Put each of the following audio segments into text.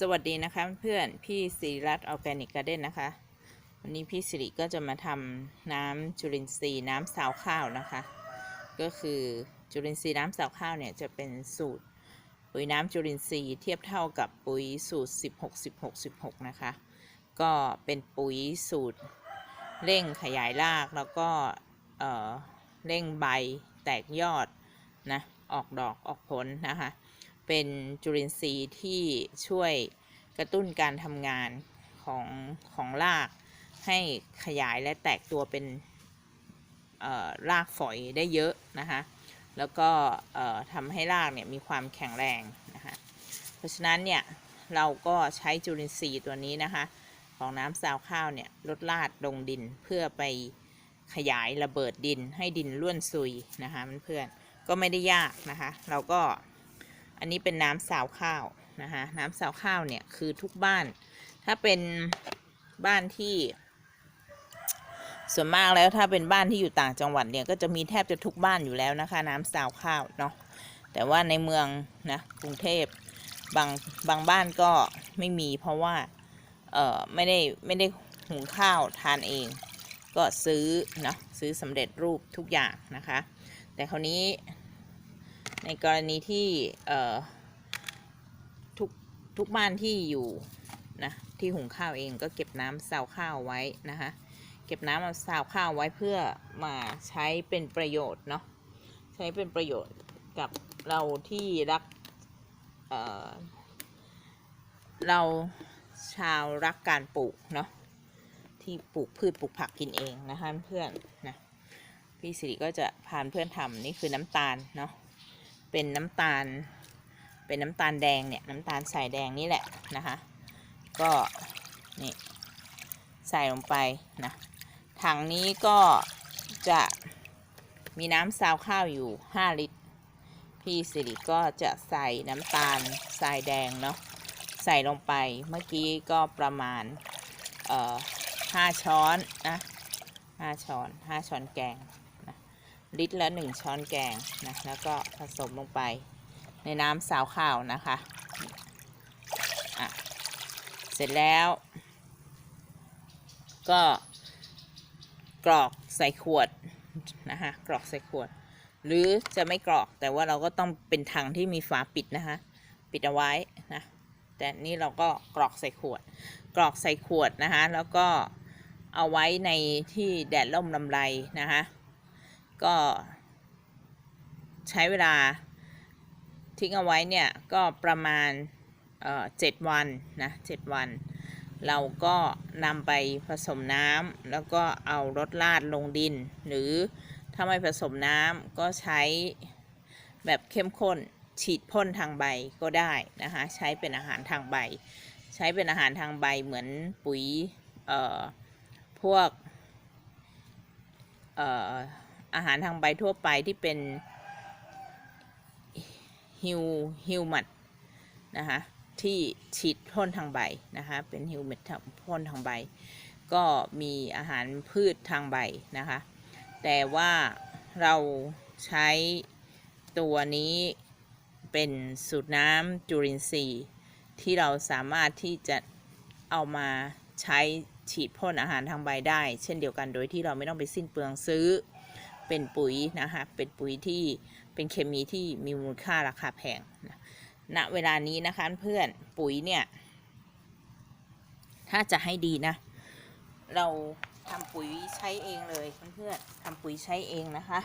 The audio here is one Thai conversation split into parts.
สวัสดีนะคะเพื่อนพี่สิริรัตน์ออร์แกนิกการ์เด้นนะคะ วันนี้พี่สิริก็จะมาทำน้ำจุลินทรีย์น้ำสาวข้าวนะคะ ก็คือจุลินทรีย์น้ำสาวข้าวเนี่ยจะเป็นสูตรปุ๋ยน้ำจุลินทรีย์เทียบเท่ากับปุ๋ยสูตร 16 16 16 นะคะ ก็เป็นปุ๋ยสูตรเร่งขยายรากแล้วก็เออเร่งใบแตกยอดนะออกดอกออกผลนะคะ เป็นจุลินทรีย์ที่ช่วยกระตุ้นการทำงานของของราก ให้ขยายและแตกตัวเป็นรากฝอยได้เยอะนะคะแล้วก็ทำให้รากเนี่ยมีความแข็งแรงนะคะเพราะฉะนั้นเนี่ยเราก็ใช้จุลินทรีย์ตัวนี้นะคะของน้ำซาวข้าวเนี่ยลดลาดลงดินเพื่อไปขยายระเบิดดินให้ดินร่วนซุยนะคะเพื่อนๆก็ไม่ได้ยากนะคะ เราก็ อันนี้เป็นน้ำสาวข้าวนะคะน้ำสาวข้าวเนี่ยคือทุกบ้าน ถ้าเป็นบ้านที่ ส่วนมากแล้วถ้าเป็นบ้านที่อยู่ต่างจังหวัดเนี่ยก็จะมีแทบจะทุกบ้านอยู่แล้วนะคะ น้ำสาวข้าวเนาะแต่ว่าในเมืองนะกรุงเทพบางบางบ้านก็ไม่มีเพราะว่าเออไม่ได้ไม่ได้หุงข้าวทานเอง ก็ซื้อเนาะซื้อสำเร็จรูปทุกอย่างนะคะ แต่คราวนี้ ในกรณีที่ทุกทุกบ้านที่อยู่นะที่หุงข้าวเองก็เก็บน้ำซาวข้าวไว้นะคะเก็บน้ำมาซาวข้าวไว้เพื่อมาใช้เป็นประโยชน์เนาะใช้เป็นประโยชน์กับเราที่รักเเราชาวรักการปลูกเนาะที่ปลูกพืชปลูกผักกินเองนะคะเพื่อนนะพี่สิริก็จะพานเพื่อนทำนี่คือน้ำตาลเนาะ เป็นน้ำตาล เป็นน้ำตาลแดงเนี่ยน้ำตาลใส่แดงนี่แหละนะคะ ก็นี่ใส่ลงไปนะถังนี้ก็จะมีน้ำซาวข้าวอยู่ 5 ลิตร พี่สิริก็จะใส่น้ำตาลทรายแดงเนาะใส่ลงไปเมื่อกี้ก็ประมาณเอ่อห้าช้อนนะห้าช้อนห้าช้อนแกง ลิตรละหนึ่งช้อนแกงนะแล้วก็ผสมลงไปในน้ำสาวข้าวนะคะอะเสร็จแล้ว ก็กรอกใส่ขวดนะคะกรอกใส่ขวด หรือจะไม่กรอกแต่ว่าเราก็ต้องเป็นถังที่มีฝาปิดนะคะ ปิดเอาไว้นะแต่นี่เราก็กรอกใส่ขวด กรอกใส่ขวดนะคะแล้วก็เอาไว้ในที่แดดร่มลำไรนะคะ ก็ใช้เวลาทิ้งเอาไว้เนี่ยก็ประมาณเจ็ดวันนะเจ็ดวัน เราก็นำไปผสมน้ำแล้วก็เอารดลาดลงดิน หรือถ้าไม่ผสมน้ำก็ใช้แบบเข้มข้นฉีดพ่นทางใบก็ได้นะคะใช้เป็นอาหารทางใบ ใช้เป็นอาหารทางใบเหมือนปุ๋ยเอ่อพวกเอ่อ อาหารทางใบทั่วไปที่เป็นฮิวฮิวมัดนะคะที่ฉีดพ่นทางใบนะคะเป็นฮิวมัดพ่นทางใบ ก็มีอาหารพืชทางใบนะคะแต่ว่าเราใช้ตัวนี้เป็นสูตรน้ำจุลินทรีย์ที่เราสามารถที่จะเอามาใช้ฉีดพ่นอาหารทางใบได้ เช่นเดียวกันโดยที่เราไม่ต้องไปสิ้นเปลืองซื้อ เป็นปุ๋ยนะคะเป็นปุ๋ยที่เป็นเคมีที่มีมูลค่าราคาแพงนะณเวลานี้นะคะเพื่อนปุ๋ยเนี่ย ถ้าจะให้ดีนะ เราทำปุ๋ยใช้เองเลยเพื่อนๆทำปุ๋ยใช้เองนะคะ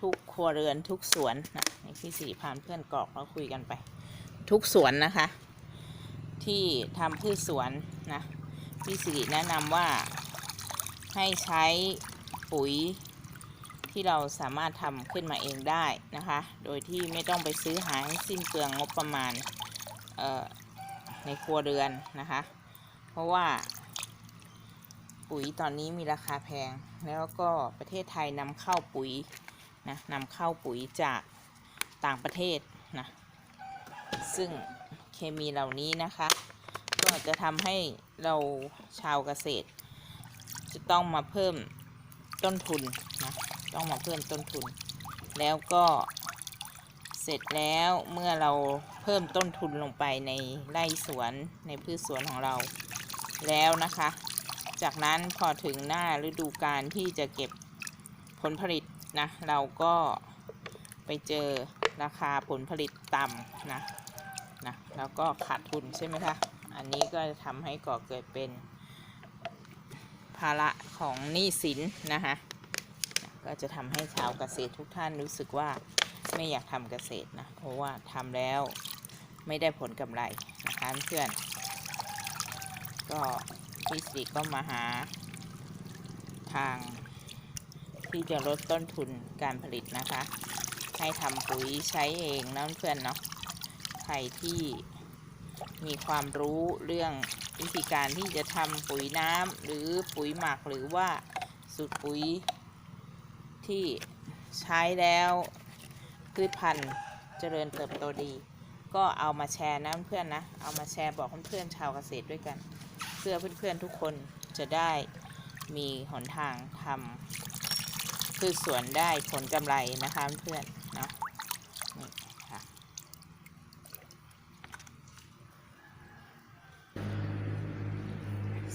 ทุกครัวเรือนทุกสวนนะพี่สิริพานเพื่อนกรอกเราคุยกันไป ทุกสวนนะคะ ที่ทำพืชสวนนะพี่สิริแนะนำว่าให้ใช้ปุ๋ย ที่เราสามารถทำขึ้นมาเองได้นะคะ โดยที่ไม่ต้องไปซื้อหาให้สิ้นเปลืองงบประมาณในครัวเรือนนะคะ เพราะว่า ปุ๋ยตอนนี้มีราคาแพง แล้วก็ประเทศไทยนำเข้าปุ๋ยนะนำเข้าปุ๋ยจากต่างประเทศนะ ซึ่งเคมีเหล่านี้นะคะ ก็จะทำให้เราชาวเกษตร จะต้องมาเพิ่มต้นทุนนะ ต้องมาเพิ่มต้นทุน แล้วก็เศร็จแล้วเมื่อเราเพิ่มต้นทุนลงไปในไร่สวนในพืชสวนของเราแล้วนะคะ จากนั้นพอถึงหน้าฤดูกาลที่จะเก็บผลผลิตนะ เราก็ไปเจอราคาผลผลิตต่ำนะนะแล้วก็ขาดทุนใช่ไหมคะ อันนี้ก็จะทำให้ก่อเกิดเป็นภาระของหนี้สินนะคะ ก็จะทำให้ชาวเกษตรทุกท่านรู้สึกว่าไม่อยากทำเกษตรนะ เพราะว่าทำแล้วไม่ได้ผลกำไรนะคะเพื่อน ก็พี่สิริก็มาหาทางที่จะลดต้นทุนการผลิตนะคะ ให้ทำปุ๋ยใช้เองนะเพื่อนเนาะ ใครที่มีความรู้เรื่องวิธีการที่จะทำปุ๋ยน้ำหรือปุ๋ยหมักหรือว่าสูตรปุ๋ย ที่ใช้แล้วพืชพันธุ์เจริญเติบโตดี ก็เอามาแชร์นะเพื่อนนะ เอามาแชร์บอกเพื่อนๆชาวเกษตรด้วยกัน เพื่อเพื่อนๆทุกคนจะได้มีหนทางทำพืชสวนได้ผลกำไรนะคะเพื่อนเนาะนี่ค่ะ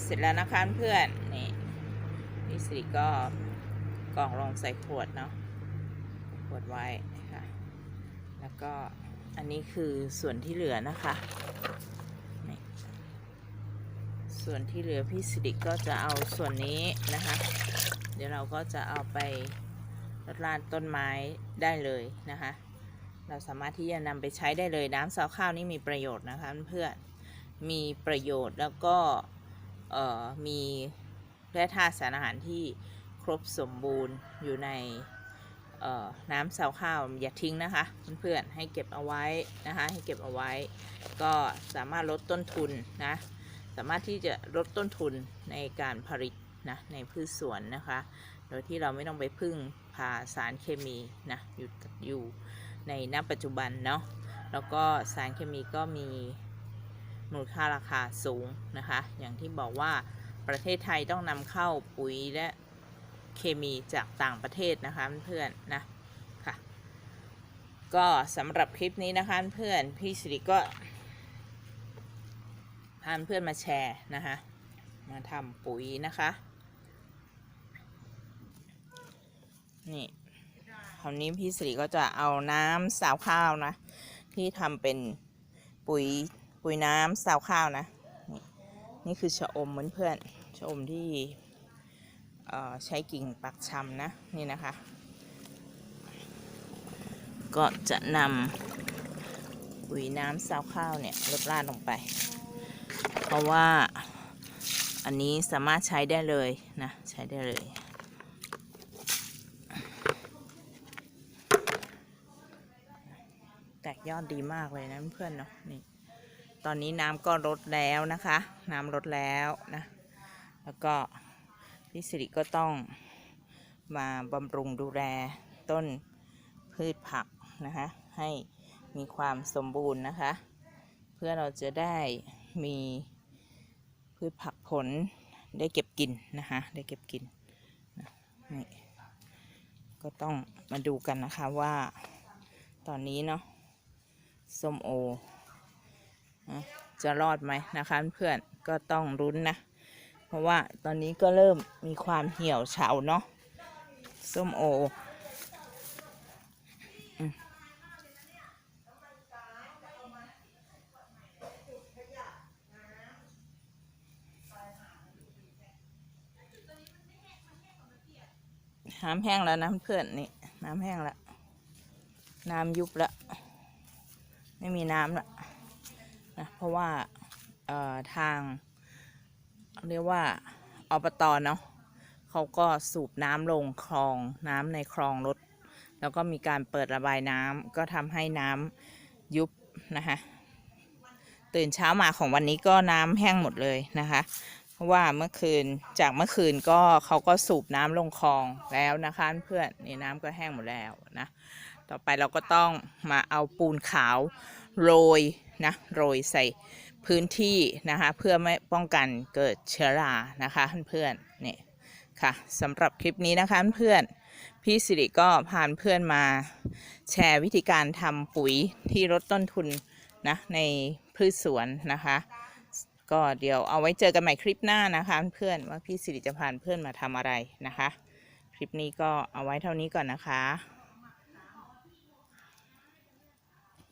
เสร็จแล้วนะคะเพื่อนนี่พี่สิริก็ กล่องลงใส่ขวดเนาะขวดไว้นะคะแล้วก็อันนี้คือส่วนที่เหลือนะคะนี่ส่วนที่เหลือพี่สิริก็จะเอาส่วนนี้นะคะ เดี๋ยวเราก็จะเอาไปรดน้ำต้นไม้ได้เลยนะคะ เราสามารถที่จะนำไปใช้ได้เลยน้ำซาวข้าวนี่มีประโยชน์นะคะเพื่อนมีประโยชน์แล้วก็มีแร่ธาตุสารอาหารที่ ครบสมบูรณ์อยู่ในน้ำซาวข้าวอย่าทิ้งนะคะเพื่อนๆให้เก็บเอาไว้นะคะให้เก็บเอาไว้ ก็สามารถลดต้นทุนนะสามารถที่จะลดต้นทุนในการผลิตนะในพืชสวนนะคะ โดยที่เราไม่ต้องไปพึ่งพาสารเคมีนะอยู่อยู่ในณปัจจุบันเนาะแล้วก็สารเคมีก็มีมูลค่าราคาสูงนะคะ อย่างที่บอกว่าประเทศไทยต้องนำเข้าปุ๋ยและ เคมีจากต่างประเทศนะคะเพื่อนๆนะค่ะ ก็สำหรับคลิปนี้นะคะเพื่อนพี่สิริก็พาเพื่อนมาแชร์นะคะมาทำปุ๋ยนะคะนี่คราวนี้พี่สิริก็จะเอาน้ำสาวข้าวนะ ที่ทำเป็นปุ๋ยปุ๋ยน้ำสาวข้าวนะ นี่นี่คือชะอมเหมือนเพื่อนชะอมที่ ใช้กิ่งปักชำนะนี่นะคะ ก็จะนำปุ๋ยน้ำสาวข้าวเนี่ยลดราดลงไป เพราะว่าอันนี้สามารถใช้ได้เลยนะ ใช้ได้เลยแตกยอดดีมากเลยนะเพื่อนเนาะนี่ตอนนี้น้ำก็ลดแล้วนะคะ น้ำลดแล้วนะ แล้วก็ พี่สิริก็ต้องมาบำรุงดูแลต้นพืชผักนะคะให้มีความสมบูรณ์นะคะ เพื่อเราจะได้มีพืชผักผลได้เก็บกินนะคะได้เก็บกินนี่ก็ต้องมาดูกันนะคะว่าตอนนี้เนาะส้มโอจะรอดไหมนะคะเพื่อนก็ต้องรุ้นนะ ราะว่าตอนนี้ก็เริ่มมีความเหี่ยวเฉาเนาะส้มโออืมน้ำแห้งแล้วนะเพื่อนนี่น้ำแห้งแล้วน้ำยุบแล้วไม่มีน้ำละนะเพราะว่าทาง เรียกว่าอบตเนาะเขาก็สูบน้ำลงคลองน้ำในคลองลดแล้วก็มีการเปิดระบายน้ำก็ทำให้น้ำยุบนะคะตื่นเช้ามาของวันนี้ก็น้ำแห้งหมดเลยนะคะเพราะว่าเมื่อคืนจากเมื่อคืนก็เขาก็สูบน้ำลงคลองแล้วนะคะเพื่อนนี่น้ำก็แห้งหมดแล้วนะต่อไปเราก็ต้องมาเอาปูนขาวโรยนะโรยใส่ พื้นที่นะคะเพื่อไม่ป้องกันเกิดเชื้อรานะคะเพื่อนๆนี่ค่ะสำหรับคลิปนี้นะคะเพื่อนพี่สิริก็พาเพื่อนมาแชร์วิธีการทำปุ๋ยที่ลดต้นทุนนะในพืชสวนนะคะก็เดี๋ยวเอาไว้เจอกันใหม่คลิปหน้านะคะเพื่อนว่าพี่สิริจะพาเพื่อนมาทำอะไรนะคะ คลิปนี้ก็เอาไว้เท่านี้ก่อนนะคะ